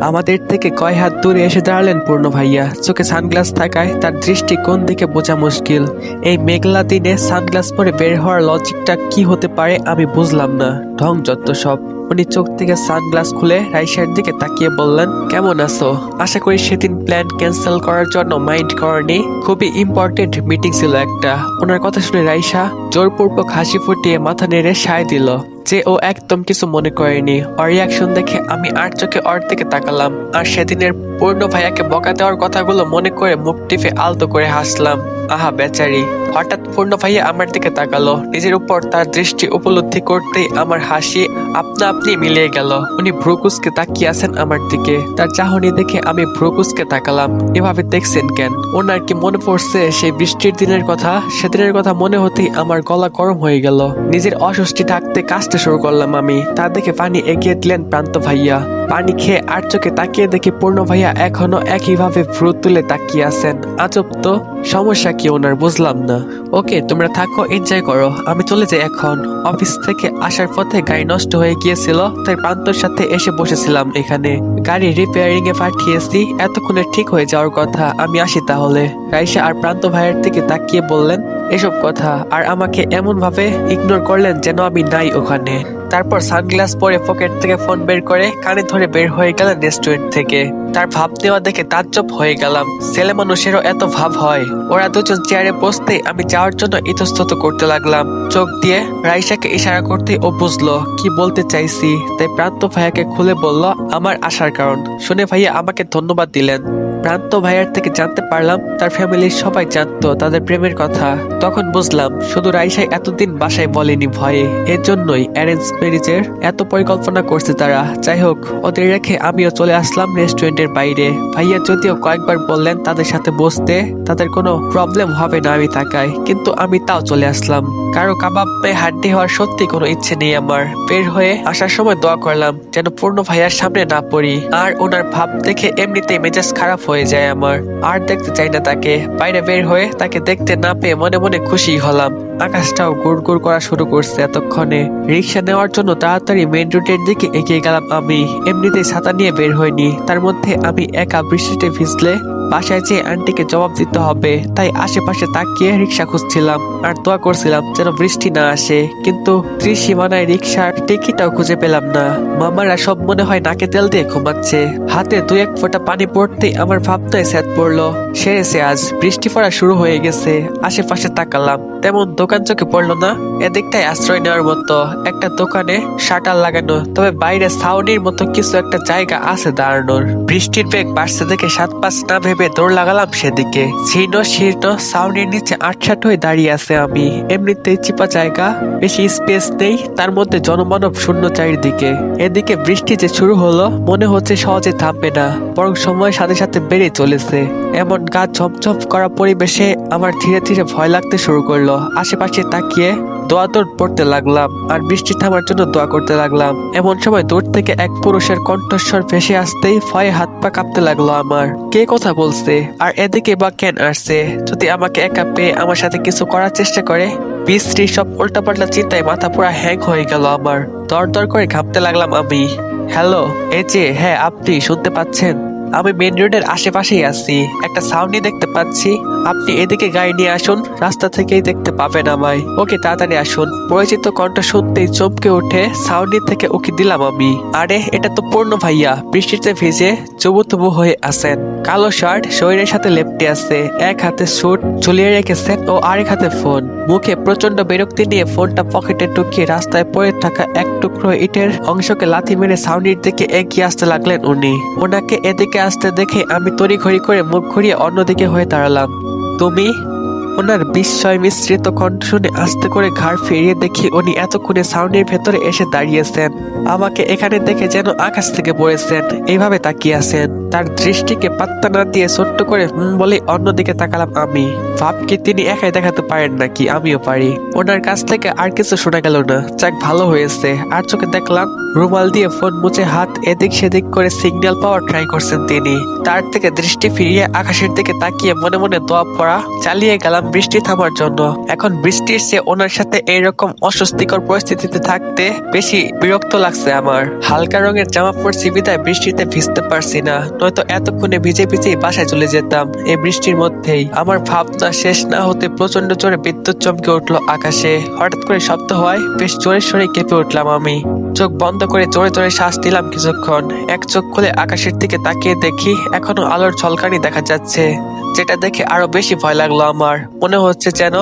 আমাদের থেকে কয় হাত দূরে এসে দাঁড়ালেন পূর্ণ ভাইয়া। চোখে সানগ্লাস থাকায় তার দৃষ্টি কোন দিকে বোঝা মুশকিল। এই মেঘলা দিনে সানগ্লাস পরে বের হওয়ার লজিকটা কি হতে পারে আমি বুঝলাম না। ঢং যত সব। উনি চোখ থেকে সানগ্লাস খুলে রাইসার দিকে তাকিয়ে বললেন, কেমন আছো? আশা করি সেদিন প্ল্যান ক্যান্সেল করার জন্য মাইন্ড করেনি। খুবই ইম্পর্টেন্ট মিটিং ছিল একটা। ওনার কথা শুনে রাইসা জোরপূর্বক হাসি ফুটিয়ে মাথা নেড়ে সায় দিল। যে ও একদম কিছু মনে করেনি। ওর রিয়াকশন দেখে আমি আর চোখে ওর দিকে তাকালাম। আর সেদিনের পূর্ণ ভাইয়াকে বকা দেওয়ার কথাগুলো মনে করে মুখ টিপে আলতো করে হাসলাম। আহা, বেচারি। হঠাৎ পূর্ণ ভাইয়া আমার দিকে তাকালো। নিজের উপর তার দৃষ্টি উপলব্ধি করতেই আমার হাসি আপনা আপনি মিলিয়ে গেল। উনি ভ্রুকুসকে তাকিয়ে আছেন আমার দিকে। তার চাহনি দেখে আমি ভ্রুকুসকে তাকালাম। এভাবে দেখছেন কেন? ওনার কি মনে পড়ছে সেই বৃষ্টির দিনের কথা? সেদিনের কথা মনে হতেই আমার গলা গরম হয়ে গেল। নিজের অস্বস্তি ঢাকতে কাজটা শুরু করলাম আমি। তা দেখে পানি এগিয়ে দিলেন প্রান্ত ভাইয়া। পানি খেয়ে আর চোখে তাকিয়ে দেখি পূর্ণ ভাইয়া এখনও একইভাবে ভ্রু তুলে তাকিয়ে আছেন। আজব তো, সমস্যা কি ওনার বুঝলাম না। ওকে, তোমরা থাকো এনজয় করো, আমি চলে যাই এখন। অফিস থেকে আসার পথে গাড়ি নষ্ট হয়ে গিয়েছিল, তাই প্রান্তর সাথে এসে বসেছিলাম এখানে। গাড়ি রিপেয়ারিং এ পাঠিয়েছি, এতক্ষণে ঠিক হয়ে যাওয়ার কথা, আমি আসি তাহলে। রাইসা আর প্রান্ত ভাইয়ের দিকে তাকিয়ে বললেন, এসব কথা, আর আমাকে এমন ভাবে ইগনোর করলেন যেন আমি নাই ওখানে। তারপর সানগ্লাস পরে পকেট থেকে ফোন বের করে কানে ধরে বের হয়ে গেল রেস্টুরেন্ট থেকে। তার ভাব দেওয়া দেখে তাজ্জব হয়ে গেলাম। ছেলে মানুষেরও এত ভাব হয়। ওরা দুজন চেয়ারে বসতে আমি যাওয়ার জন্য ইতস্তত করতে লাগলাম। চোখ দিয়ে রাইসাকে ইশারা করতে ও বুঝলো, কি বলতে চাইছি? তাই প্রান্ত ভাইয়াকে খুলে বলল, আমার আসার কারণ। শুনে ভাইয়া আমাকে ধন্যবাদ দিলেন। প্রান্ত ভাইয়ার থেকে জানতে পারলাম, তার ফ্যামিলির সবাই জানতো, তাদের প্রেমের কথা। তখন বুঝলাম, শুধু রাইসাই এতদিন বাসায় বলেনি ভয়ে। এর জন্যই অ্যারেঞ্জ ম্যারেজের এত পরিকল্পনা করছে তারা। যাই হোক, ওদের রেখে আমিও চলে আসলাম রেস্টুরেন্টের বাইরে। ভাইয়া যদিও কয়েকবার বললেন তাদের সাথে বসতে, তাদের কোনো প্রবলেম হবে না আমি থাকায় কিন্তু আমি তাও চলে আসলাম। কারও কাবাব হাড্ডি হওয়ার সত্যি কোনো ইচ্ছে নেই আমার। বের হয়ে আসার সময় দোয়া করলাম যেন পূর্ণ ভাইয়ার সামনে না পড়ি। আর ওনার ভাব দেখে এমনিতেই মেজাজ খারাপ হয়ে যায় আমার। আর দেখতে চাই না তাকে। বাইরে বের হয়ে তাকে দেখতে না পেয়ে মনে মনে খুশি হলাম। আকাশটাও গুড় গুড় করা শুরু করছে এতক্ষণে। রিক্সা নেওয়ার জন্য তাড়াতাড়ি মেন রোডের দিকে এগিয়ে গেলাম আমি। এমনিতেই ছাতা নিয়ে বের হইনি। তার মধ্যে আমি একা বৃষ্টিতে ভিজলে বাসায় যেয়ে আন্টিকে জবাব দিতে হবে, তাই আশেপাশে তাকিয়ে রিক্সা খুঁজছিলাম। আর দোয়া করছিলাম যেন বৃষ্টি না আসে। কিন্তু ত্রিসীমানায় রিক্সার টিকিটাও খুঁজে পেলাম না। মামারা সব মনে হয় নাকে তেল দিয়ে ঘুমাচ্ছে। হাতে দু এক ফোঁটা পানি পড়তেই আমার ভাবনায় স্যাদ পড়ল। সেরেছে আজ বৃষ্টি পড়া শুরু হয়ে গেছে। আশেপাশে তাকালাম। তেমন দোকান চোখে পড়ল না। এদিকটাই আশ্রয় নেওয়ার মতো একটা দোকানে শাটার লাগানো, তবে বাইরে ছাউনির মতো কিছু একটা জায়গা আছে দাঁড়ানোর। বৃষ্টির বেগ বাড়ছে দেখে সাত পাঁচ না ভেবে দৌড় লাগালাম সেদিকে। শীর্ণ শীর্ণ ছাউনির নিচে আটসাট হয়ে দাঁড়িয়ে আছে আমি। এমনিতেই চিপা জায়গা, বেশি স্পেস নেই, তার মধ্যে জনমানব শূন্য চারিদিকে। এদিকে বৃষ্টি যে শুরু হলো, মনে হচ্ছে সহজে থামবে না, বরং সময়ের সাথে সাথে বেড়ে চলেছে। এমন গা ঝপঝপ করা পরিবেশে আমার ধীরে ধীরে ভয় লাগতে শুরু করল। আশেপাশে তাকিয়ে দোয়া দৌড় পড়তে লাগলাম, আর বৃষ্টি থামার জন্য দোয়া করতে লাগলাম। এমন সময় দূর থেকে এক পুরুষের কণ্ঠস্বর ভেসে আসতেই ভয়ে হাত পা কাঁপতে লাগল আমার। কে কথা বলছে? আর এদিকে বা কেন আসছে? যদি আমাকে একা পেয়ে আমার সাথে কিছু করার চেষ্টা করে? বিশ্রী সব উল্টাপাল্টা চিন্তায় মাথা পুরা হ্যাং হয়ে গেল আমার। দর দর করে ঘামতে লাগলাম আমি। হ্যালো, এই যে হ্যাঁ আপনি শুনতে পাচ্ছেন? আমি মেন রোডের আশেপাশেই আছি। একটা সাউন্ডই দেখতে পাচ্ছি। আপনি এদিকে গাড়ি নিয়ে আসুন, রাস্তা থেকেই দেখতে পাবেন আমায়। ওকে, তাড়াতাড়ি আসুন। পরিচিত কণ্ঠ শুনতেই চমকে উঠে সাউন্ডি থেকে ওকে দিলাম আমি। আরে, এটা তো পূর্ণ ভাইয়া। বৃষ্টিতে ভিজে চুবু তুবু হয়ে আছেন। কালো শার্ট, শরীরের সাথে লেপটে আছে। এক হাতে স্যুট ঝুলিয়ে রেখেছেন ও আরেক হাতে ফোন মুখে প্রচণ্ড বিরক্তি নিয়ে ফোনটা পকেটে ঢুকিয়ে রাস্তায় পড়ে থাকা এক টুকরো ইটের অংশকে লাথি মেরে সাউন্ডির দিকে এগিয়ে আসতে লাগলেন উনি। ওনাকে এদিকে আসতে দেখে আমি তড়িঘড়ি করে মুখ ঘুরিয়ে অন্যদিকে হয়ে দাঁড়ালাম। তুমি? ওনার বিস্ময় মিশ্রিত কণ্ঠ শুনে আস্তে করে ঘাড় ফিরিয়ে দেখি উনি এতক্ষণে সাউন্ডের ভেতরে এসে দাঁড়িয়েছেন। আমাকে এখানে দেখে যেন আকাশ থেকে পড়েছেন। এইভাবে তাকিয়ে আছেন। তার দৃষ্টিকে পাত্তা না দিয়ে ছোট্ট করে হুম বলে অন্যদিকে তাকালাম আমি। ভাবকে তিনি একাই দেখাতে পারেন নাকি? আমিও পারি। ওনার কাছ থেকে আর কিছু শোনা গেল না। যাক, ভালো হয়েছে। আর চোখে দেখলাম, রুমাল দিয়ে ফোন মুছে হাত এদিক সেদিক করে সিগন্যাল পাওয়ার ট্রাই করছেন তিনি। তার থেকে দৃষ্টি ফিরিয়ে আকাশের দিকে তাকিয়ে মনে মনে দোয়া পড়া, চালিয়ে গেলাম বৃষ্টি থামার জন্য। এখন বৃষ্টির চেয়ে ওনার সাথে এইরকম অস্বস্তিকর পরিস্থিতিতে থাকতে বেশি বিরক্ত লাগছে আমার। হালকা রঙের জামা পরছি বিদায় বৃষ্টিতে ভিজতে পারছি না। নয়তো এতক্ষণে ভিজে ভিজেই বাসায় চলে যেতাম। এই বৃষ্টির মধ্যেই আমার ভাবনা শেষ না হতে প্রচণ্ড জোরে বিদ্যুৎ চমকে উঠল আকাশে। হঠাৎ করে শব্দ হয়, বেশ জোরে সরে কেঁপে উঠলাম আমি। চোখ বন্ধ করে জোরে জোরে শ্বাস দিলাম কিছুক্ষণ। এক চোখ খুলে আকাশের দিকে তাকিয়ে দেখি এখনও আলোর ঝলকানি দেখা যাচ্ছে, যেটা দেখে আরও বেশি ভয় লাগল আমার। মনে হচ্ছে যেন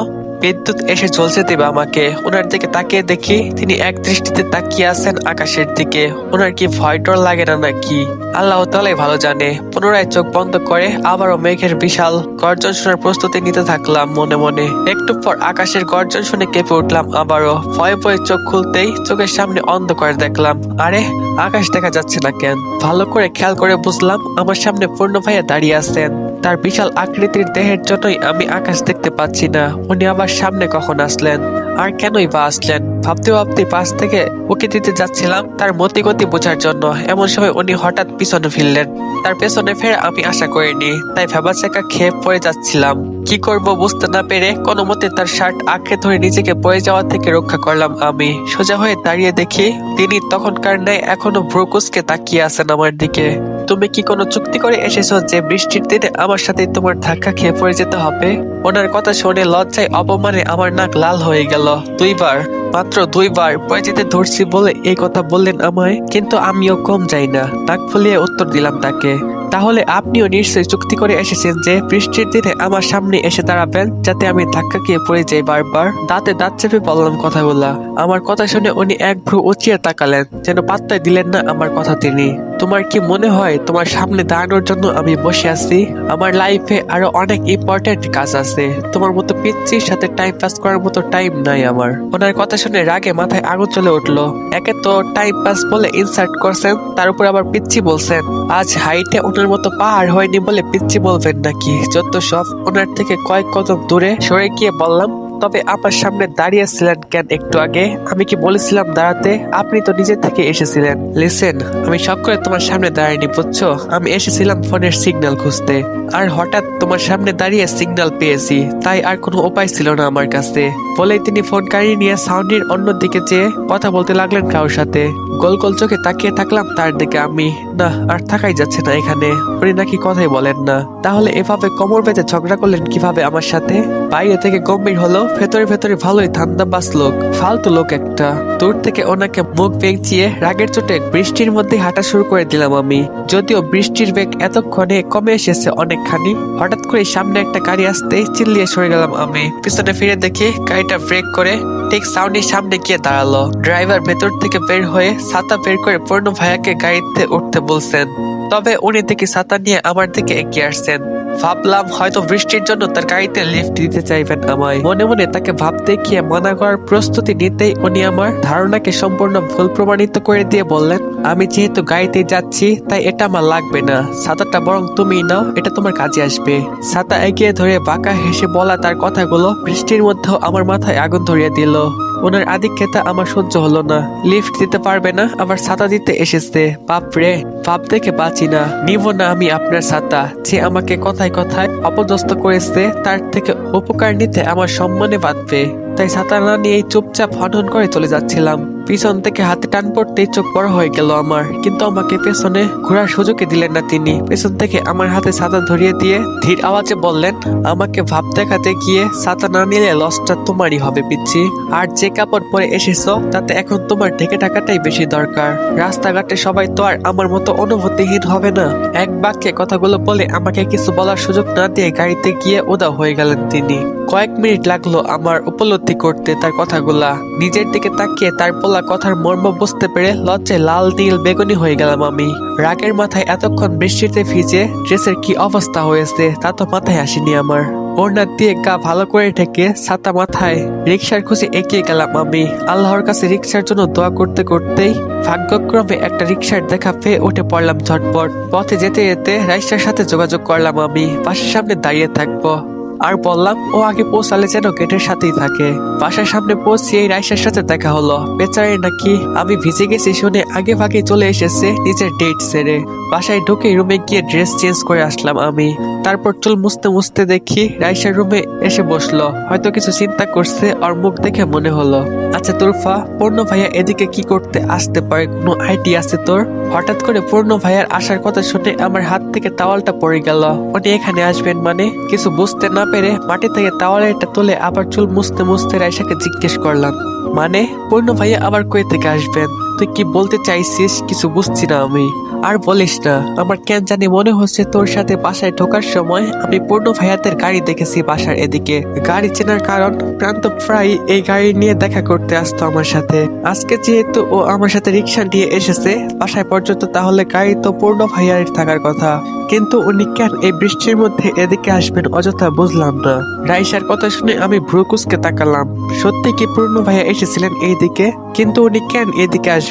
বিদ্যুৎ এসে জ্বলছে দেবে আমাকে। ওনার দিকে তাকিয়ে দেখি তিনি এক দৃষ্টিতে তাকিয়ে আছেন আকাশের দিকে। ওনার কি ভয় ডর লাগে না নাকি? আল্লাহ তালাই ভালো জানে। পুনরায় চোখ বন্ধ করে আবারও মেঘের বিশাল গর্জন শোনার প্রস্তুতি নিতে থাকলাম মনে মনে। একটু পর আকাশের গর্জন শুনে কেঁপে উঠলাম আবারও। ভয়ে ভয়ে চোখ খুলতেই চোখের সামনে অন্ধকার দেখলাম। আরে, আকাশ দেখা যাচ্ছে না কেন? ভালো করে খেয়াল করে বুঝলাম আমার সামনে পূর্ণ ভাইয়া দাঁড়িয়ে আছেন। তার বিশাল আকৃতির দেহের জন্যই আমি আকাশ দেখতে পাচ্ছি না, উনি আমার সামনে কখন আসলেন? আর কেনই বা আসলেন? ভাবতে ভাবতে পাশ থেকে উকি দিতে যাচ্ছিলাম তার মতি গতি বোঝার জন্য। এমন সময় উনি হঠাৎ পিছনে ফিরলেন। তার পেছনে ফের আমি আশা করিনি, তাই ভেবা চাকা খেয়ে পড়ে যাচ্ছিলাম। কি করব বুঝতে না পেরে কোনো মতে তার শার্ট আঁকড়ে ধরে নিজেকে পড়ে যাওয়া থেকে রক্ষা করলাম আমি। সোজা হয়ে দাঁড়িয়ে দেখি তিনি তখনকার ন্যায় এখনও ভ্রুকুসকে তাকিয়ে আছেন আমার দিকে। তুমি কি কোনো চুক্তি করে এসেছ যে বৃষ্টির দিনে আমার সাথে তোমার ধাক্কা খেয়ে পড়ে যেতে হবে? ওনার কথা শুনে লজ্জায় অপমানে আমার নাক লাল হয়ে গেল। দুইবার, মাত্র দুইবার পড়ে যেতে ধরছি বলে এই কথা বললেন আমায়, কিন্তু আমিও কম যাই না। নাক ফুলিয়ে উত্তর দিলাম তাকে, তাহলে আপনিও নিশ্চয়ই চুক্তি করে এসেছেন যে বৃষ্টির দিনে আমার সামনে এসে দাঁড়াবেন, যাতে আমি ধাক্কা খেয়ে পড়ে যাই বারবার? দাঁতে দাঁত চেপে বললাম কথাগুলা। আমার কথা শুনে উনি এক ভ্রু উঁচিয়ে তাকালেন, যেন পাত্তায় দিলেন না আমার কথা তিনি। তোমার কি মনে হয় তোমার সামনে দাঁড়ানোর জন্য আমি বসে আছি? আমার লাইফে আরও অনেক ইম্পর্টেন্ট কাজ আছে। তোমার মতো পিচ্ছির সাথে টাইম পাস করার মতো টাইম নাই আমার। ওনার কথা শুনে রাগে মাথায় আগুন চলে উঠল। একে তো টাইম পাস বলে ইনসার্ট করছেন, তার উপর আবার পিচ্ছি বলছেন। আজ হাইটে ওনার মতো পাহাড় হয়নি বলে পিচ্ছি বলবেন নাকি? যত সব ওনার থেকে কয়েক কদম দূরে সরে গিয়ে বললাম তবে আমার সামনে দাঁড়িয়েছিলেন কেন একটু আগে? আমি কি বলেছিলাম দাঁড়াতে? আপনি তো নিজে থেকে এসেছিলেন। লিসেন আমি সব করে তোমার সামনে দাঁড়াইনি, বুঝছ? আমি এসেছিলাম ফোনের সিগন্যাল খুঁজতে। আর হঠাৎ তোমার সামনে দাঁড়িয়ে সিগন্যাল পেয়েছি, তাই আর কোনো উপায় ছিল না আমার কাছে। বলেই তিনি ফোন কাড়িয়ে নিয়ে সাউন্ডের অন্য দিকে যেয়ে কথা বলতে লাগলেন কারোর সাথে। গোল গোল চোখে তাকিয়ে থাকলাম তার দিকে আমি। না, আর থাকাই যাচ্ছে না এখানে। উনি নাকি কথাই বলেন না। তাহলে এভাবে কোমর বেঁধে ঝগড়া করলেন কীভাবে আমার সাথে? বাইরে থেকে গম্ভীর হলো। ভেতরে ভেতরে ভালোই ধান্দাবাস লোক, ফালতু লোক একটা। দূর থেকে ওনাকে মুখ বেঁচিয়ে রাগের চোটে বৃষ্টির মধ্যে হাঁটা শুরু করে দিলাম আমি। যদিও বৃষ্টির বেগ এতক্ষণে কমে এসেছে অনেকখানি, হঠাৎ করে সামনে একটা গাড়ি আসতে চিল্লিয়ে সরে গেলাম আমি। পিছনে ফিরে দেখি গাড়িটা ব্রেক করে ঠিক সাউন্ডের সামনে গিয়ে দাঁড়াল। ড্রাইভার ভেতর থেকে বের হয়ে ছাতা বের করে পূর্ণ ভাইয়াকে গাড়িতে উঠতে বলছেন তবে উনি দেখি ছাতা নিয়ে আমার দিকে এগিয়ে আসছেন। ভাবলাম হয়তো বৃষ্টির জন্য তার গাড়িতে লিফট দিতে চাইবেন আমায়। মনে মনে তাকে ভাবতে গিয়ে মানা করার প্রস্তুতি নিতেই উনি আমার ধারণাকে সম্পূর্ণ ভুল প্রমাণিত করে দিয়ে বললেন, আমি যেহেতু গাড়িতে যাচ্ছি, তাই এটা আমার লাগবে না। ছাতাটা বরং তুমি নাও, এটা তোমার কাজে আসবে। ছাতা এগিয়ে ধরে বাঁকা হেসে বলা তার কথাগুলো বৃষ্টির মধ্যেও আমার মাথায় আগুন ধরিয়ে দিল। ওনার আধিক্যতা আমার সহ্য হলো না। লিফট দিতে পারবে না, আমার ছাতা দিতে এসেছে। বাপ রে, বাপ দেখে বাঁচি না। নিব না আমি আপনার ছাতা। যে আমাকে কথায় কথায় অপদস্থ করেছে, তার থেকে উপকার নিতে আমার সম্মানে বাঁধবে। তাই ছাতা না নিয়েই চুপচাপ হনহন করে চলে যাচ্ছিলাম। পিছন থেকে হাতে টান পড়তেই চোখ বড় হয়ে গেল আমার। কিন্তু আমাকে পেছনে ঘোরার সুযোগই দিলেন না তিনি। পেছন থেকে আমার হাতে ছাতা ধরিয়ে দিয়ে ধীর আওয়াজে বললেন, আমাকে ভাব দেখাতে গিয়ে ছাতা না নিলে লসটা তোমারই হবে, পিচ্ছি। আর যে কাপড় পরে এসেছ, তাতে এখন তোমার ঢেকে থাকাটাই বেশি দরকার। রাস্তাঘাটে সবাই তো আর আমার মতো অনুভূতিহীন হবে না। এক বাক্যে কথাগুলো বলে আমাকে কিছু বলার সুযোগ না দিয়ে গাড়িতে গিয়ে উদা হয়ে গেলেন তিনি। কয়েক মিনিট লাগল আমার উপলব্ধি করতে করতে তার কথাগুলা। নিজের দিকে তাকিয়ে তার বলা কথার মর্ম বুঝতে পেরে লজ্জায় লাল নীল বেগুনি হয়ে গেলাম আমি। রাগের মাথায় এতক্ষণ বৃষ্টিতে ভিজে ড্রেসের কি অবস্থা হয়েছে তা তো মাথায় আসেনি আমার। ওড়না দিয়ে গা ভালো করে ঠেকে ছাতা মাথায় রিক্সার খুঁজে এগিয়ে গেলাম আমি। আল্লাহর কাছে রিক্সার জন্য দোয়া করতে করতেই ভাগ্যক্রমে একটা রিক্সার দেখা পেয়ে উঠে পড়লাম ঝটপট। পথে যেতে যেতে রাইসার সাথে যোগাযোগ করলাম আমি। বাসার সামনে দাঁড়িয়ে থাকব। আর বললাম, ও আগে পৌঁছালে যেন গেটের সাথেই থাকে। বাসার সামনে পৌঁছিয়ে রাইসার সাথে দেখা হলো। বেচারে নাকি, আমি ভিজে গেছি শুনে আগে ভাগে চলে এসেছে নিজের ডেট সেরে। বাসায় ঢুকে রুমে গিয়ে ড্রেস চেঞ্জ করে আসলাম আমি। তারপর চুল মুছতে মুছতে দেখি রাইসার রুমে এসে বসল। হয়তো কিছু চিন্তা করছে আর মুখ দেখে মনে হলো আচ্ছা তোরফা, পূর্ণ ভাইয়া এদিকে কি করতে আসতে পারে? কোনো আইডিয়া আছে তোর? হঠাৎ করে পূর্ণ ভাইয়ার আসার কথা শুনে আমার হাত থেকে তাওয়ালটা পড়ে গেল। উনি এখানে আসবেন মানে? কিছু বুঝতে না পেরে মাটি থেকে তাওয়ালটা তুলে আবার চুল মুছতে মুছতে রাইসাকে জিজ্ঞেস করলাম মানে পূর্ণ ভাইয়া আবার কই থেকে আসবেন? তুই কি বলতে চাইছিস? কিছু বুঝছি না আমি। আর বলিস না, আমার কেন জানি মনে হচ্ছে তোর সাথে বাসায় ঢোকার সময় আমি পূর্ণ ভাইয়াদের গাড়ি দেখেছি বাসার এদিকে। গাড়ি চেনার কারণ প্রান্ত প্রায় এই গাড়ি নিয়ে দেখা করতে আসতো আমার সাথে। আজকে যেহেতু ও আমার সাথে রিক্সা নিয়ে এসেছে, বাসায় পর্যন্ত, তাহলে গাড়ি তো পূর্ণ ভাইয়ার থাকার কথা। কিন্তু উনি কেন এই বৃষ্টির মধ্যে এদিকে আসবেন অযথা বুঝলাম না। রাইসার কথা শুনে আমি ভ্রুকুসকে তাকালাম। সত্যি কি পূর্ণ ভাইয়া এসেছিলেন এইদিকে? কিন্তু উনি কেন এদিকে আসবেন?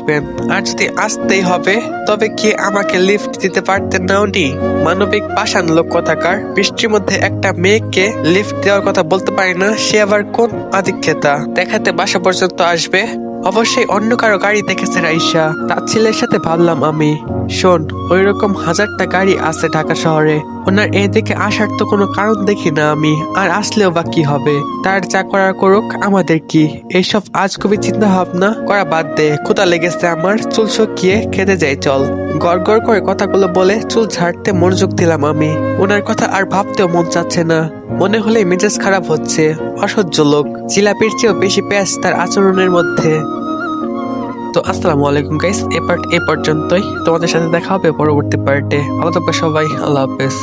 আর যদি আসতেই হবে। তবে কি আমাকে লিফট দিতে পারতেন না উনি? মানবিক পাষাণ লোক কথাকার, বৃষ্টির মধ্যে একটা মেয়েকে লিফট দেওয়ার কথা বলতে পারে না, সে আবার কোন আধিক্ষেতা দেখাতে বাসা পর্যন্ত আসবে। অবশ্যই অন্য কারও গাড়ি দেখেছে রাইসা। তার ছেলের সাথে ভাবলাম আমি। শোন ওই রকম হাজারটা গাড়ি আছে ঢাকা শহরে। ওনার এদিকে আসার তো কোনো কারণ দেখি না আমি। আর আসলেও বা কি হবে? তার যা করার করুক, আমাদের কি? এইসব আজকবি চিন্তা ভাবনা করা বাদ দে। কোথা লেগেছে আমার, চুল শুকিয়ে খেতে যাই, চল। গড় গড় করে কথাগুলো বলে চুল ঝাড়তে মনোযোগ দিলাম আমি। ওনার কথা আর ভাবতেও মন চাচ্ছে না। মনে হলে মেজাজ খারাপ হচ্ছে। অসহ্য লোক। জিলাপির চেয়েও বেশি প্যাঁচ তার আচরণের মধ্যে। তো আসসালামু আলাইকুম গাইস এ পার্ট এ পর্যন্তই। তোমাদের সাথে দেখা হবে পরবর্তী পার্টে ভালো থাকবে সবাই। আল্লাহ হাফেজ।